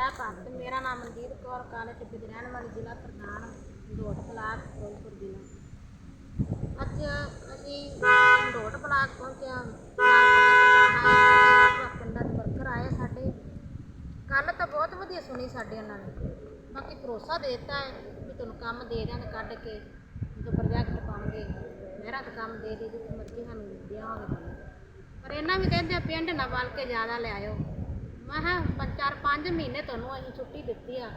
ਭਗਤ ਮੇਰਾ ਨਾਮ ਮਨਜੀਤ ਕੌਰ ਕਾਲੇ ਟਿੱਬੇ ਦੀ ਰਹਿਣ ਵਾਲੀ ਜ਼ਿਲ੍ਹਾ ਪ੍ਰਧਾਨ ਢੋਟ ਬਲਾਕ ਫਿਰੋਜ਼ਪੁਰ ਜ਼ਿਲ੍ਹਾ। ਅੱਜ ਅਸੀਂ ਢੋਟ ਬਲਾਕ ਪਹੁੰਚੇ ਪਿੰਡਾਂ ਦੇ ਵਰਕਰ ਆਏ ਸਾਡੇ। ਕੱਲ ਤਾਂ ਬਹੁਤ ਵਧੀਆ ਸੁਣੀ ਸਾਡੇ ਉਹਨਾਂ ਨੇ। ਬਾਕੀ ਭਰੋਸਾ ਦੇ ਦਿੱਤਾ ਹੈ ਵੀ ਤੁਹਾਨੂੰ ਕੰਮ ਦੇ ਦਿਆਂਗੇ ਕੱਢ ਕੇ, ਜਦੋਂ ਪ੍ਰੋਜੈਕਟ ਬਣਗੇ ਮੇਰਾ ਤਾਂ ਕੰਮ ਦੇ ਦੇ, ਜਿੱਥੇ ਮਰਜ਼ੀ ਸਾਨੂੰ ਦਿਆਂਗੇ। ਪਰ ਇਹਨਾਂ ਵੀ ਕਹਿੰਦੇ ਪਿੰਡ ਨਾ ਵੱਲ ਕੇ ਜ਼ਿਆਦਾ ਲੈ ਆਇਓ। ਮੈਂ ਕਿਹਾ ਪੰਜ ਚਾਰ ਪੰਜ ਮਹੀਨੇ ਤੁਹਾਨੂੰ ਅਸੀਂ ਛੁੱਟੀ ਦਿੱਤੀ ਆ।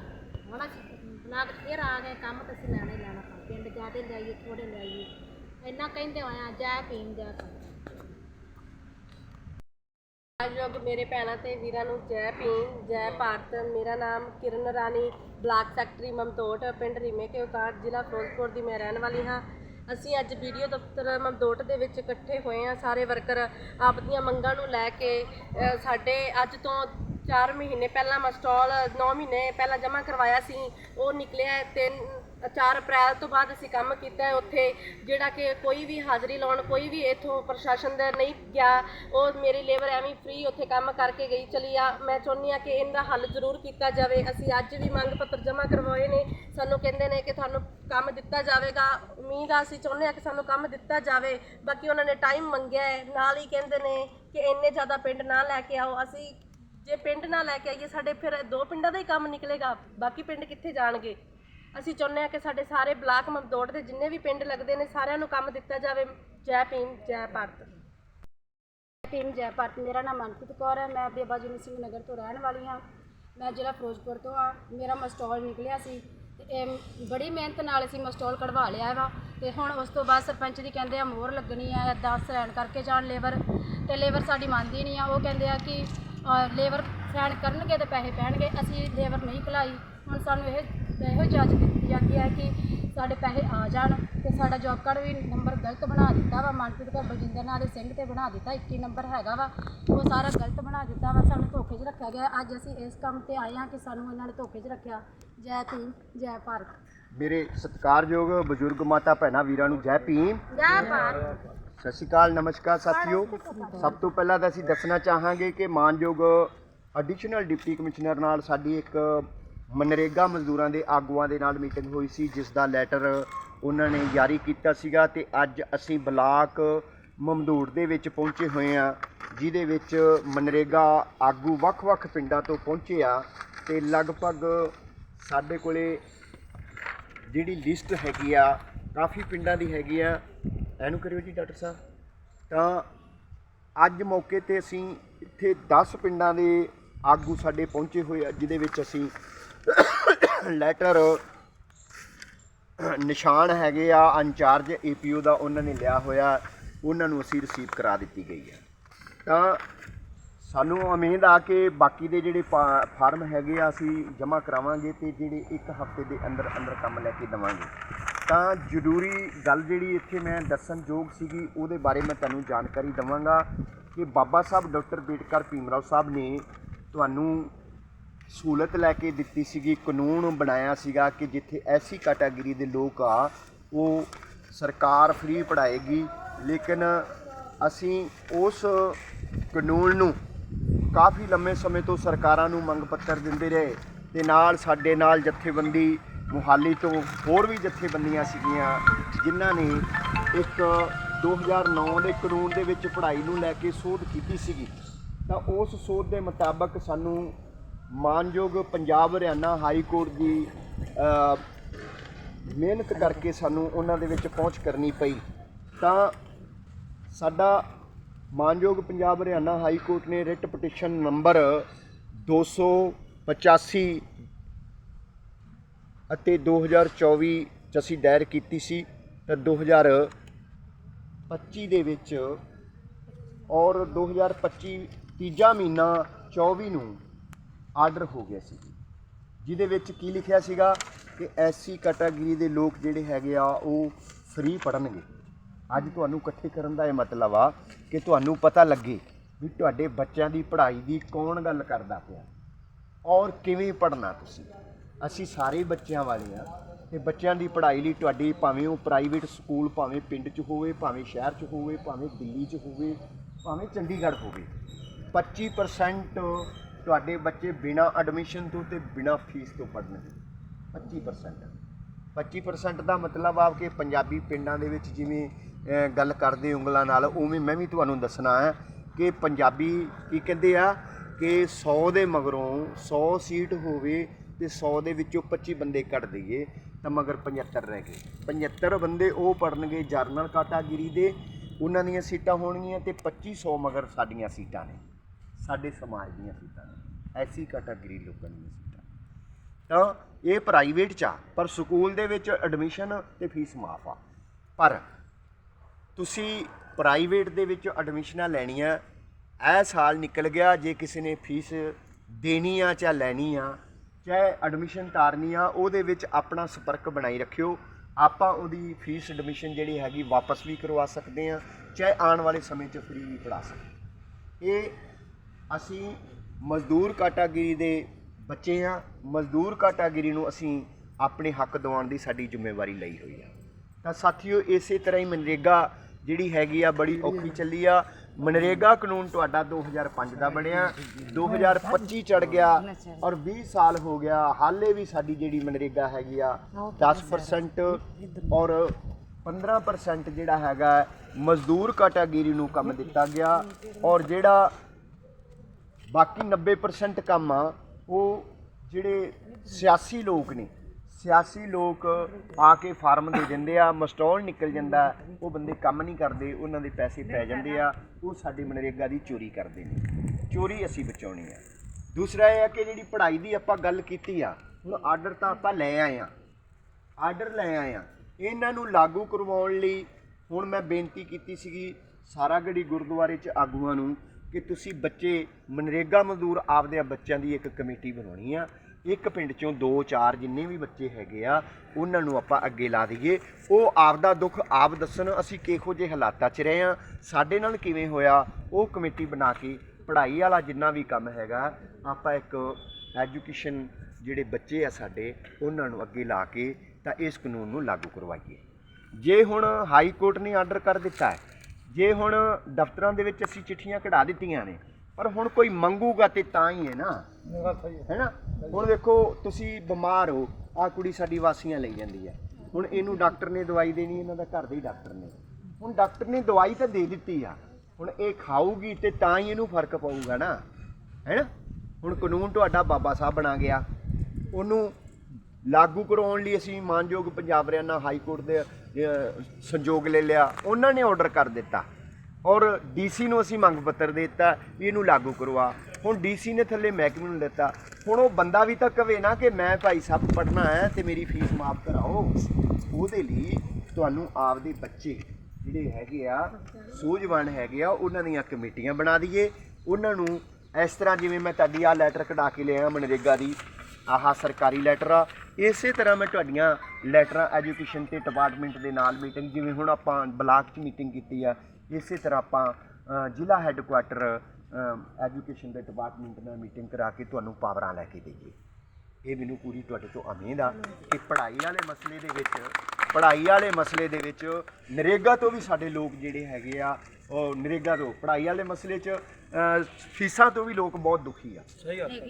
ਹੁਣ ਅਸੀਂ ਬਲਾਕ ਫੇਰ ਆ ਗਏ ਕੰਮ ਤਾਂ ਅਸੀਂ ਲੈਣਾ ਹੀ ਲੈਣਾ ਵਾ। ਪਿੰਡ ਜ਼ਿਆਦੇ ਲਿਆਈਏ ਥੋੜੇ ਲਿਆਈਏ। ਇੰਨਾ ਕਹਿੰਦੇ ਹੋਇਆ ਜੈ ਭੀਮ ਜੈ ਭਾਰਤ ਆਯੋਗ ਮੇਰੇ ਭੈਣਾਂ ਤੇ ਵੀਰਾਂ ਨੂੰ ਜੈ ਭੀਮ ਜੈ ਭਾਰਤ। ਮੇਰਾ ਨਾਮ ਕਿਰਨ ਰਾਣੀ ਬਲਾਕ ਸੈਕਟਰੀ ਮਮਦੋਟ ਪਿੰਡ ਰੀਮੇ ਕੇ ਉਤਾਰ ਜ਼ਿਲ੍ਹਾ ਫਿਰੋਜ਼ਪੁਰ ਦੀ ਮੈਂ ਰਹਿਣ ਵਾਲੀ ਹਾਂ। ਅਸੀਂ ਅੱਜ ਵੀਡੀਓ ਦਫ਼ਤਰ ਮਮਦੋਟ ਦੇ ਵਿੱਚ ਇਕੱਠੇ ਹੋਏ ਹਾਂ। ਸਾਰੇ ਵਰਕਰ ਆਪਦੀਆਂ ਮੰਗਾਂ ਨੂੰ ਲੈ ਕੇ ਅ, ਸਾਡੇ ਅੱਜ ਤੋਂ 4 ਮਹੀਨੇ ਪਹਿਲਾਂ ਮੈਂ ਮਸਟਾਲ 9 ਮਹੀਨੇ ਪਹਿਲਾਂ ਜਮ੍ਹਾਂ ਕਰਵਾਇਆ ਸੀ। ਉਹ ਨਿਕਲਿਆ ਤਿੰਨ 4 ਅਪ੍ਰੈਲ ਤੋਂ ਬਾਅਦ ਅਸੀਂ ਕੰਮ ਕੀਤਾ ਹੈ ਉੱਥੇ। ਜਿਹੜਾ ਕਿ ਕੋਈ ਵੀ ਹਾਜ਼ਰੀ ਲਾਉਣ, ਕੋਈ ਵੀ ਇਥੋਂ ਪ੍ਰਸ਼ਾਸਨ ਦਾ ਨਹੀਂ ਗਿਆ, ਉਹ ਮੇਰੀ ਲੇਬਰ ਐਵੇਂ ਫ੍ਰੀ ਉੱਥੇ ਕੰਮ ਕਰਕੇ ਗਈ, ਚਲੀ ਆ। ਮੈਂ ਚਾਹੁੰਦੀ ਆ ਕਿ ਇਹਦਾ ਹੱਲ ਜ਼ਰੂਰ ਕੀਤਾ ਜਾਵੇ। ਅਸੀਂ ਅੱਜ ਵੀ ਮੰਗ ਪੱਤਰ ਜਮ੍ਹਾਂ ਕਰਵਾਏ ਨੇ। ਸਾਨੂੰ ਕਹਿੰਦੇ ਨੇ ਕਿ ਤੁਹਾਨੂੰ ਕੰਮ ਦਿੱਤਾ ਜਾਵੇਗਾ। ਉਮੀਦ ਆ, ਅਸੀਂ ਚਾਹੁੰਦੇ ਆ ਕਿ ਸਾਨੂੰ ਕੰਮ ਦਿੱਤਾ ਜਾਵੇ। ਬਾਕੀ ਉਹਨਾਂ ਨੇ ਟਾਈਮ ਮੰਗਿਆ ਹੈ। ਨਾਲ ਹੀ ਕਹਿੰਦੇ ਨੇ ਕਿ ਇੰਨੇ ਜ਼ਿਆਦਾ ਪਿੰਡ ਨਾ ਲੈ ਕੇ ਆਓ। ਅਸੀਂ ਜੇ ਪਿੰਡ ਨਾਲ ਲੈ ਕੇ ਆਈਏ, ਸਾਡੇ ਫਿਰ ਦੋ ਪਿੰਡਾਂ ਦਾ ਹੀ ਕੰਮ ਨਿਕਲੇਗਾ। ਬਾਕੀ ਪਿੰਡ ਕਿੱਥੇ ਜਾਣਗੇ? ਅਸੀਂ ਚਾਹੁੰਦੇ ਹਾਂ ਕਿ ਸਾਡੇ ਸਾਰੇ ਬਲਾਕ ਮਮਦੋੜ ਦੇ ਜਿੰਨੇ ਵੀ ਪਿੰਡ ਲੱਗਦੇ ਨੇ, ਸਾਰਿਆਂ ਨੂੰ ਕੰਮ ਦਿੱਤਾ ਜਾਵੇ। ਜੈ ਭੀਮ, ਜੈ ਭਾਰਤ। ਭੀਮ, ਜੈ ਭਾਰਤ। ਮੇਰਾ ਨਾਮ ਮਨਪ੍ਰੀਤ ਕੌਰ ਹੈ। ਮੈਂ ਬੇਬਾ ਜੀ ਸਿੰਘ ਨਗਰ ਤੋਂ ਰਹਿਣ ਵਾਲੀ ਹਾਂ। ਮੈਂ ਜ਼ਿਲ੍ਹਾ ਫਿਰੋਜ਼ਪੁਰ ਤੋਂ ਆ ਮੇਰਾ ਮਸਟਾਲ ਨਿਕਲਿਆ ਸੀ ਤੇ ਇਹ ਬੜੀ ਮਿਹਨਤ ਨਾਲ ਅਸੀਂ ਮਸਟਾਲ ਕਢਵਾ ਲਿਆ ਵਾ। ਤੇ ਹੁਣ ਉਸ ਤੋਂ ਬਾਅਦ ਸਰਪੰਚ ਦੀ ਕਹਿੰਦੇ ਆ, ਮੋਹਰ ਲੱਗਣੀ ਆ ਏਦਾਂ ਸਾਈਨ ਕਰਕੇ ਜਾਣ ਲੇਬਰ। ਤੇ ਲੇਬਰ ਸਾਡੀ ਮੰਨਦੀ ਨਹੀਂ ਆ। ਉਹ ਕਹਿੰਦੇ ਆ ਕਿ ਲੇਬਰ ਸਾਈਨ ਕਰਨਗੇ ਤੇ ਪੈਸੇ ਪੈਣਗੇ ਅਸੀਂ ਲੇਬਰ ਨਹੀਂ ਭਲਾਈ। ਹੁਣ ਸਾਨੂੰ ਇਹ ਇਹੋ ਇਜਾਜ਼ਤ ਦਿੱਤੀ ਜਾਂਦੀ ਹੈ ਕਿ ਸਾਡੇ ਪੈਸੇ ਆ ਜਾਣ ਤੇ ਸਾਡਾ ਜੋਬ ਕਾਰਡ ਵੀ ਨੰਬਰ ਗਲਤ ਬਣਾ ਦਿੱਤਾ ਵਾ। ਮਨਪ੍ਰੀਤ ਕੌਰ ਬਲਜਿੰਦਰ ਨਾਂ ਦੇ ਸਿੰਘ ਤੇ ਬਣਾ ਦਿੱਤਾ 21 ਨੰਬਰ ਹੈਗਾ ਵਾ। ਉਹ ਸਾਰਾ ਗਲਤ ਬਣਾ ਦਿੱਤਾ ਵਾ ਸਾਨੂੰ ਧੋਖੇ 'ਚ ਰੱਖਿਆ ਗਿਆ। ਅੱਜ ਅਸੀਂ ਇਸ ਕੰਮ ਤੇ ਆਏ ਹਾਂ ਕਿ ਸਾਨੂੰ ਇਹਨਾਂ ਨੇ ਧੋਖੇ 'ਚ ਰੱਖਿਆ। ਜੈ ਭੀਮ ਜੈ ਭਾਰਤ। ਮੇਰੇ ਸਤਿਕਾਰਯੋਗ ਬਜ਼ੁਰਗ ਮਾਤਾ ਭੈਣਾਂ ਵੀਰਾਂ ਨੂੰ ਜੈ ਭੀਮ। ਜੈ ਭਾਰਤ। ਸਤਿ ਸ਼੍ਰੀ ਅਕਾਲ, ਨਮਸਕਾਰ ਸਾਥੀਓ। ਸਭ ਤੋਂ ਪਹਿਲਾਂ ਤਾਂ ਅਸੀਂ ਦੱਸਣਾ ਚਾਹਾਂਗੇ ਕਿ ਮਾਨਯੋਗ ਐਡੀਸ਼ਨਲ ਡਿਪਟੀ ਕਮਿਸ਼ਨਰ ਨਾਲ ਸਾਡੀ ਇੱਕ ਮਨਰੇਗਾ ਮਜ਼ਦੂਰਾਂ ਦੇ ਆਗੂਆਂ ਦੇ ਨਾਲ ਮੀਟਿੰਗ ਹੋਈ ਸੀ, ਜਿਸ ਦਾ ਲੈਟਰ ਉਹਨਾਂ ਨੇ ਜਾਰੀ ਕੀਤਾ ਸੀਗਾ ਤੇ ਅੱਜ ਅਸੀਂ ਬਲਾਕ ਮਮਦੂੜ ਦੇ ਵਿੱਚ ਪਹੁੰਚੇ ਹੋਏ ਆ ਜਿਹਦੇ ਵਿੱਚ ਮਨਰੇਗਾ ਆਗੂ ਵੱਖ-ਵੱਖ ਪਿੰਡਾਂ ਤੋਂ ਪਹੁੰਚੇ ਆ ਤੇ ਲਗਭਗ ਸਾਡੇ ਕੋਲੇ ਜਿਹੜੀ ਲਿਸਟ ਹੈਗੀ ਆ, ਕਾਫੀ ਪਿੰਡਾਂ ਦੀ ਹੈਗੀ ਆ ਇਹਨੂੰ ਕਰਿਓ ਜੀ, ਡਾਕਟਰ ਸਾਹਿਬ। ਤਾਂ ਅੱਜ ਮੌਕੇ ਤੇ ਅਸੀਂ ਇੱਥੇ 10 ਪਿੰਡਾਂ ਦੇ ਆਗੂ ਸਾਡੇ ਪਹੁੰਚੇ ਹੋਏ ਆ, ਜਿਹਦੇ ਵਿੱਚ ਅਸੀਂ ਲੈਟਰ, ਨਿਸ਼ਾਨ ਹੈਗੇ ਆ, ਇੰਚਾਰਜ ਏਪੀਓ ਦਾ ਉਹਨਾਂ ਨੇ ਲਿਆ ਹੋਇਆ, ਉਹਨਾਂ ਨੂੰ ਅਸੀਂ ਰਿਸੀਵ ਕਰਾ ਦਿੱਤੀ ਗਈ ਹੈ ਤਾਂ ਸਾਨੂੰ ਉਮੀਦ ਆ ਕਿ ਬਾਕੀ ਦੇ ਜਿਹੜੇ ਫਾ- ਫਾਰਮ ਹੈਗੇ ਆ, ਅਸੀਂ ਜਮ੍ਹਾਂ ਕਰਾਵਾਂਗੇ ਤੇ ਜਿਹੜੇ ਇੱਕ ਹਫ਼ਤੇ ਦੇ ਅੰਦਰ ਅੰਦਰ ਕੰਮ ਲੈ ਕੇ ਦੇਵਾਂਗੇ। ਤਾਂ ਜ਼ਰੂਰੀ ਗੱਲ ਜਿਹੜੀ ਇੱਥੇ ਮੈਂ ਦੱਸਣਯੋਗ ਸੀਗੀ, ਉਹਦੇ ਬਾਰੇ ਮੈਂ ਤੁਹਾਨੂੰ ਜਾਣਕਾਰੀ ਦਵਾਂਗਾ ਕਿ ਬਾਬਾ ਸਾਹਿਬ ਡਾਕਟਰ ਬੇਟਕਰ ਭੀਮਰਾਓ ਸਾਹਿਬ ਨੇ ਤੁਹਾਨੂੰ ਸਹੂਲਤ ਲੈ ਕੇ ਦਿੱਤੀ ਸੀਗੀ, ਕਾਨੂੰਨ ਬਣਾਇਆ ਸੀਗਾ ਕਿ ਜਿੱਥੇ ਐਸੀ ਕੈਟਾਗਰੀ ਦੇ ਲੋਕ ਆ, ਉਹ ਸਰਕਾਰ ਫ੍ਰੀ ਪੜਾਏਗੀ ਲੇਕਿਨ ਅਸੀਂ ਉਸ ਕਾਨੂੰਨ ਨੂੰ ਕਾਫੀ ਲੰਮੇ ਸਮੇਂ ਤੋਂ ਸਰਕਾਰਾਂ ਨੂੰ ਮੰਗ ਪੱਤਰ ਦਿੰਦੇ ਰਹੇ ਤੇ ਨਾਲ ਸਾਡੇ ਨਾਲ ਜਥੇਬੰਦੀ ਮੁਹਾਲੀ ਤੋਂ ਹੋਰ ਵੀ ਜਥੇਬੰਦੀਆਂ ਸੀਗੀਆਂ, ਜਿਨ੍ਹਾਂ ਨੇ ਇੱਕ 2009 ਦੇ ਕਾਨੂੰਨ ਦੇ ਵਿੱਚ ਪੜ੍ਹਾਈ ਨੂੰ ਲੈ ਕੇ ਸੋਧ ਕੀਤੀ ਸੀਗੀ। ਤਾਂ ਉਸ ਸੋਧ ਦੇ ਮੁਤਾਬਕ ਸਾਨੂੰ ਮਾਨਯੋਗ ਪੰਜਾਬ ਹਰਿਆਣਾ ਹਾਈ ਕੋਰਟ ਦੀ ਮਿਹਨਤ ਕਰਕੇ ਸਾਨੂੰ ਉਹਨਾਂ ਦੇ ਵਿੱਚ ਪਹੁੰਚ ਕਰਨੀ ਪਈ। ਤਾਂ ਸਾਡਾ ਮਾਨਯੋਗ ਪੰਜਾਬ ਹਰਿਆਣਾ ਹਾਈ ਕੋਰਟ ਨੇ ਰਿਟ ਪਟੀਸ਼ਨ ਨੰਬਰ 285 ਅਤੇ 2024 ਚ ਅਸੀਂ ਦਾਇਰ ਕੀਤੀ ਸੀ, ਤਾਂ 2025 ਦੇ ਵਿੱਚ ਔਰ 2025 ਤੀਜਾ ਮਹੀਨਾ 24 ਨੂੰ ਆਰਡਰ ਹੋ ਗਿਆ ਸੀ ਜਿਹਦੇ ਵਿੱਚ ਕੀ ਲਿਖਿਆ ਸੀਗਾ ਕਿ ਐਸੀ ਕੈਟਾਗਰੀ ਦੇ ਲੋਕ ਜਿਹੜੇ ਹੈਗੇ ਆ, ਉਹ ਫ੍ਰੀ ਪੜਨਗੇ ਅੱਜ ਤੁਹਾਨੂੰ ਇਕੱਠੇ ਕਰਨ ਦਾ ਇਹ ਮਤਲਬ ਆ ਕਿ ਤੁਹਾਨੂੰ ਪਤਾ ਲੱਗੇ ਵੀ ਤੁਹਾਡੇ ਬੱਚਿਆਂ ਦੀ ਪੜ੍ਹਾਈ ਦੀ ਕੌਣ ਗੱਲ ਕਰਦਾ ਪਿਆ। ਔਰ ਕਿਵੇਂ ਪੜਨਾ ਤੁਸੀਂ? ਅਸੀਂ ਸਾਰੇ ਬੱਚਿਆਂ ਵਾਲੇ ਆ ਤੇ ਬੱਚਿਆਂ ਦੀ ਪੜ੍ਹਾਈ ਲਈ ਤੁਹਾਡੀ ਭਾਵੇਂ ਉਹ ਪ੍ਰਾਈਵੇਟ ਸਕੂਲ ਭਾਵੇਂ ਪਿੰਡ 'ਚ ਹੋਵੇ, ਭਾਵੇਂ ਸ਼ਹਿਰ 'ਚ ਹੋਵੇ, ਭਾਵੇਂ ਦਿੱਲੀ 'ਚ ਹੋਵੇ, ਭਾਵੇਂ ਚੰਡੀਗੜ੍ਹ ਹੋਵੇ 25% ਤੁਹਾਡੇ ਬੱਚੇ ਬਿਨਾ ਐਡਮਿਸ਼ਨ ਤੋਂ ਤੇ ਬਿਨਾ ਫੀਸ ਤੋਂ ਪੜ੍ਹਨਗੇ 25% 25% ਦਾ ਮਤਲਬ ਆ ਕਿ ਪੰਜਾਬੀ ਪਿੰਡਾਂ ਦੇ ਵਿੱਚ ਜਿਵੇਂ ਗੱਲ ਕਰਦੇ ਉਂਗਲਾਂ ਨਾਲ, ਉਵੇਂ ਮੈਂ ਵੀ ਤੁਹਾਨੂੰ ਦੱਸਣਾ ਹੈ ਕਿ ਪੰਜਾਬੀ ਕੀ ਕਹਿੰਦੇ ਆ ਕਿ 100 ਦੇ ਮਗਰੋਂ 100 ਸੀਟ ਹੋਵੇ ਤੇ 100 ਦੇ ਵਿੱਚੋਂ 25 ਬੰਦੇ ਕੱਢ ਦਈਏ, ਤਾਂ ਮਗਰ 75 ਰਹਿ ਗਏ। 75 ਬੰਦੇ ਉਹ ਪੜਨਗੇ ਜਰਨਲ ਕਾਟਾਗਰੀ ਦੇ, ਉਹਨਾਂ ਦੀਆਂ ਸੀਟਾਂ ਹੋਣਗੀਆਂ ਤੇ 2500 ਮਗਰ ਸਾਡੀਆਂ ਸੀਟਾਂ ਨੇ, ਸਾਡੇ ਸਮਾਜ ਦੀਆਂ ਸੀਟਾਂ ਨੇ, ਐਸੀ ਕੈਟਾਗਰੀ ਲੋਕਾਂ ਦੀਆਂ ਸੀਟਾਂ। ਤਾਂ ਇਹ ਪ੍ਰਾਈਵੇਟ ਚ ਆ, ਪਰ ਸਕੂਲ ਦੇ ਵਿੱਚ ਐਡਮਿਸ਼ਨ ਤੇ ਫੀਸ ਮਾਫ ਆ। ਪਰ ਤੁਸੀਂ ਪ੍ਰਾਈਵੇਟ ਦੇ ਵਿੱਚ ਐਡਮਿਸ਼ਨਾਂ ਲੈਣੀਆਂ, ਇਹ ਸਾਲ ਨਿਕਲ ਗਿਆ, ਜੇ ਕਿਸੇ ਨੇ ਫੀਸ ਦੇਣੀ ਆ ਜਾਂ ਲੈਣੀ ਆ ਚਾਹੇ ਐਡਮਿਸ਼ਨ ਤਾਰਨੀ ਆ, ਉਹਦੇ ਵਿੱਚ ਆਪਣਾ ਸੰਪਰਕ ਬਣਾਈ ਰੱਖਿਓ। ਆਪਾਂ ਉਹਦੀ ਫੀਸ ਐਡਮਿਸ਼ਨ ਜਿਹੜੀ ਹੈਗੀ, ਵਾਪਸ ਵੀ ਕਰਵਾ ਸਕਦੇ ਆ ਚਾਹੇ ਆਉਣ ਵਾਲੇ ਸਮੇਂ 'ਚ ਫ੍ਰੀ ਵੀ ਪੜਾ ਸਕਦੇ ਇਹ ਅਸੀਂ ਮਜ਼ਦੂਰ ਕਾਟਾਗਰੀ ਦੇ ਬੱਚੇ ਆ, ਮਜ਼ਦੂਰ ਕਾਟਾਗਰੀ ਨੂੰ ਅਸੀਂ ਆਪਣੇ ਹੱਕ ਦਿਵਾਉਣ ਦੀ ਸਾਡੀ ਜ਼ਿੰਮੇਵਾਰੀ ਲਈ ਹੋਈ ਆ। ਤਾਂ ਸਾਥੀਓ, ਇਸੇ ਤਰ੍ਹਾਂ ਹੀ ਮਨਰੇਗਾ ਜਿਹੜੀ ਹੈਗੀ ਆ, ਬੜੀ ਔਖੀ ਚੱਲੀ ਆ। ਮਨਰੇਗਾ ਕਾਨੂੰਨ ਤੁਹਾਡਾ 2005 ਦਾ ਬਣਿਆ 2025 ਚੜ ਗਿਆ ਔਰ 20 ਸਾਲ ਹੋ ਗਿਆ ਹਾਲੇ ਵੀ ਸਾਡੀ ਜਿਹੜੀ ਮਨਰੇਗਾ ਹੈਗੀ ਆ 10% ਔਰ 15% ਜਿਹੜਾ ਹੈਗਾ ਮਜ਼ਦੂਰ ਕਾਟਾਗਰੀ ਨੂੰ ਕੰਮ ਦਿੱਤਾ ਗਿਆ ਔਰ ਜਿਹੜਾ ਬਾਕੀ 90% ਕੰਮ ਆ ਉਹ ਜਿਹੜੇ ਸਿਆਸੀ ਲੋਕ ਨੇ ਸਿਆਸੀ ਲੋਕ ਆ ਕੇ ਫਾਰਮ ਦੇ ਦਿੰਦੇ ਆ ਮਸਟੋਲ ਨਿਕਲ ਜਾਂਦਾ ਉਹ ਬੰਦੇ ਕੰਮ ਨਹੀਂ ਕਰਦੇ ਉਹਨਾਂ ਦੇ ਪੈਸੇ ਪੈ ਜਾਂਦੇ ਆ ਉਹ ਸਾਡੀ ਮਨਰੇਗਾ ਦੀ ਚੋਰੀ ਕਰਦੇ ਨੇ। ਚੋਰੀ ਅਸੀਂ ਬਚਾਉਣੀ ਆ। ਦੂਸਰਾ ਇਹ ਆ ਕਿ ਜਿਹੜੀ ਪੜ੍ਹਾਈ ਦੀ ਆਪਾਂ ਗੱਲ ਕੀਤੀ ਆ ਹੁਣ ਆਰਡਰ ਤਾਂ ਆਪਾਂ ਲੈ ਆਏ ਆ। ਆਰਡਰ ਲੈ ਆਏ ਆ। ਇਹਨਾਂ ਨੂੰ ਲਾਗੂ ਕਰਵਾਉਣ ਲਈ ਹੁਣ ਮੈਂ ਬੇਨਤੀ ਕੀਤੀ ਸੀਗੀ ਸਾਰਾਗੜੀ ਗੁਰਦੁਆਰੇ 'ਚ ਆਗੂਆਂ ਨੂੰ ਕਿ ਤੁਸੀਂ ਬੱਚੇ ਮਨਰੇਗਾ ਮਜ਼ਦੂਰ ਆਪਦੇ ਬੱਚਿਆਂ ਦੀ ਇੱਕ ਕਮੇਟੀ ਬਣਾਉਣੀ ਆ। ਇੱਕ ਪਿੰਡ ਚੋਂ 2-4 ਜਿੰਨੇ ਵੀ ਬੱਚੇ ਹੈਗੇ ਆ, ਉਹਨਾਂ ਨੂੰ ਆਪਾਂ ਅੱਗੇ ਲਾ ਦਈਏ। ਉਹ ਆਪਦਾ ਦੁੱਖ ਆਪ ਦੱਸਣ, ਅਸੀਂ ਕਿਹੋ ਜਿਹੇ ਹਾਲਾਤਾਂ 'ਚ ਰਹੇ ਆ ਸਾਡੇ ਨਾਲ ਕਿਵੇਂ ਹੋਇਆ, ਉਹ ਕਮੇਟੀ ਬਣਾ ਕੇ ਪੜ੍ਹਾਈ ਵਾਲਾ ਜਿੰਨਾ ਵੀ ਕੰਮ ਹੈਗਾ, ਆਪਾਂ ਇੱਕ ਐਜੂਕੇਸ਼ਨ ਜਿਹੜੇ ਬੱਚੇ ਆ ਸਾਡੇ, ਉਹਨਾਂ ਨੂੰ ਅੱਗੇ ਲਾ ਕੇ ਤਾਂ ਇਸ ਕਾਨੂੰਨ ਨੂੰ ਲਾਗੂ ਕਰਵਾਈਏ। ਜੇ ਹੁਣ ਹਾਈ ਕੋਰਟ ਨੇ ਆਰਡਰ ਕਰ ਦਿੱਤਾ ਹੈ, ਜੇ ਹੁਣ ਦਫ਼ਤਰਾਂ ਦੇ ਵਿੱਚ ਅਸੀਂ ਚਿੱਠੀਆਂ ਕਢਾ ਦਿੱਤੀਆਂ ਨੇ, ਪਰ ਹੁਣ ਕੋਈ ਮੰਗੂਗਾ ਤੇ ਤਾਂ ਹੀ ਹੈ ਨਾ। ਹੈਨਾ? ਹੁਣ ਵੇਖੋ, ਤੁਸੀਂ ਬਿਮਾਰ ਹੋ ਆ ਕੁੜੀ ਸਾਡੀ ਵਾਸੀਆਂ ਲਈ ਜਾਂਦੀ ਹੈ। ਹੁਣ ਇਹਨੂੰ ਡਾਕਟਰ ਨੇ ਦਵਾਈ ਦੇਣੀ, ਇਹਨਾਂ ਦਾ ਘਰ ਦੇ ਹੀ ਡਾਕਟਰ ਨੇ। ਹੁਣ ਡਾਕਟਰ ਨੇ ਦਵਾਈ ਤਾਂ ਦੇ ਦਿੱਤੀ ਆ। ਹੁਣ ਇਹ ਖਾਊਗੀ ਤੇ ਤਾਂ ਹੀ ਇਹਨੂੰ ਫ਼ਰਕ ਪਊਗਾ ਨਾ। ਹੈਨਾ? ਹੁਣ ਕਾਨੂੰਨ ਤੁਹਾਡਾ ਬਾਬਾ ਸਾਹਿਬ ਬਣਾ ਗਿਆ। ਉਹਨੂੰ ਲਾਗੂ ਕਰਵਾਉਣ ਲਈ ਅਸੀਂ ਮਾਨਯੋਗ ਪੰਜਾਬ ਹਰਿਆਣਾ ਹਾਈ ਕੋਰਟ ਦੇ ਸੰਯੋਗ ਲੈ ਲਿਆ। ਉਹਨਾਂ ਨੇ ਆਰਡਰ ਕਰ ਦਿੱਤਾ। ਔਰ ਡੀਸੀ ਨੂੰ ਅਸੀਂ ਮੰਗ ਪੱਤਰ ਦੇ ਦਿੱਤਾ ਵੀ ਇਹਨੂੰ ਲਾਗੂ ਕਰਵਾ। ਹੁਣ ਡੀਸੀ ਨੇ ਥੱਲੇ ਮਹਿਕਮੇ ਨੂੰ ਦਿੱਤਾ। ਹੁਣ ਉਹ ਬੰਦਾ ਵੀ ਤਾਂ ਕਵੇ ਨਾ ਕਿ ਮੈਂ ਭਾਈ ਸਾਹਿਬ ਪੜਨਾ ਹੈ ਤੇ ਮੇਰੀ ਫੀਸ ਮਾਫ ਕਰਾਓ। ਉਹਦੇ ਲਈ ਤੁਹਾਨੂੰ ਆਪਦੇ ਬੱਚੇ ਜਿਹੜੇ ਹੈਗੇ ਆ, ਸੂਝਵਾਨ ਹੈਗੇ ਆ, ਉਹਨਾਂ ਦੀਆਂ ਕਮੇਟੀਆਂ ਬਣਾ ਦਈਏ। ਉਹਨਾਂ ਨੂੰ ਇਸ ਤਰ੍ਹਾਂ ਜਿਵੇਂ ਮੈਂ ਤੁਹਾਡੀ ਆ ਲੈਟਰ ਕਢਾ ਕੇ ਲਿਆ ਮਨਰੇਗਾ ਦੀ, ਆਹ ਸਰਕਾਰੀ ਲੈਟਰ ਆ। ਇਸੇ ਤਰ੍ਹਾਂ ਮੈਂ ਤੁਹਾਡੀਆਂ ਲੈਟਰਾਂ ਐਜੂਕੇਸ਼ਨ ਤੇ ਡਿਪਾਰਟਮੈਂਟ ਦੇ ਨਾਲ ਮੀਟਿੰਗ ਜਿਵੇਂ ਹੁਣ ਆਪਾਂ ਬਲਾਕ 'ਚ ਮੀਟਿੰਗ ਕੀਤੀ ਆ, ਇਸੇ ਤਰ੍ਹਾਂ ਆਪਾਂ ਜ਼ਿਲ੍ਹਾ ਹੈੱਡਕੁਆਟਰ ਐਜੂਕੇਸ਼ਨ ਦੇ ਡਿਪਾਰਟਮੈਂਟ ਨਾਲ ਮੀਟਿੰਗ ਕਰਾ ਕੇ ਤੁਹਾਨੂੰ ਪਾਵਰਾਂ ਲੈ ਕੇ ਦੇਈਏ। ਇਹ ਮੈਨੂੰ ਪੂਰੀ ਤੁਹਾਡੇ ਤੋਂ ਉਮੀਦ ਆ ਕਿ ਪੜ੍ਹਾਈ ਵਾਲੇ ਮਸਲੇ ਦੇ ਵਿੱਚ ਪੜ੍ਹਾਈ ਵਾਲੇ ਮਸਲੇ ਦੇ ਵਿੱਚ ਨਰੇਗਾ ਤੋਂ ਵੀ ਸਾਡੇ ਲੋਕ ਜਿਹੜੇ ਹੈਗੇ ਆ ਉਹ ਨਰੇਗਾ ਤੋਂ ਪੜ੍ਹਾਈ ਵਾਲੇ ਮਸਲੇ 'ਚ ਫੀਸਾਂ ਤੋਂ ਵੀ ਲੋਕ ਬਹੁਤ ਦੁਖੀ ਆ।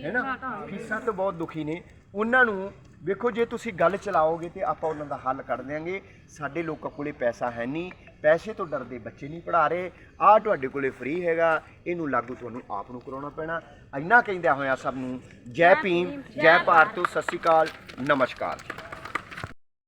ਹੈ ਨਾ ਫੀਸਾਂ ਤੋਂ ਬਹੁਤ ਦੁਖੀ ਨੇ। ਉਹਨਾਂ ਨੂੰ ਵੇਖੋ ਜੇ ਤੁਸੀਂ ਗੱਲ ਚਲਾਓਗੇ ਤੇ ਆਪਾਂ ਉਹਨਾਂ ਦਾ ਹੱਲ ਕੱਢ ਦਿਆਂਗੇ। ਸਾਡੇ ਲੋਕਾਂ ਕੋਲੇ ਪੈਸਾ ਹੈ ਨਹੀਂ। ਪੈਸੇ ਤੋਂ ਡਰਦੇ ਬੱਚੇ ਨਹੀਂ ਪੜ੍ਹਾ ਰਹੇ। ਆਹ ਤੁਹਾਡੇ ਕੋਲੇ ਫ੍ਰੀ ਹੈਗਾ ਇਹਨੂੰ ਲਾਗੂ ਤੁਹਾਨੂੰ ਆਪ ਨੂੰ ਕਰਾਉਣਾ ਪੈਣਾ। ਇੰਨਾ ਕਹਿੰਦਿਆਂ ਹੋਇਆ ਸਭ ਨੂੰ ਜੈ ਭੀਮ ਜੈ ਭਾਰਤ ਸਤਿ ਸ਼੍ਰੀ ਅਕਾਲ ਨਮਸਕਾਰ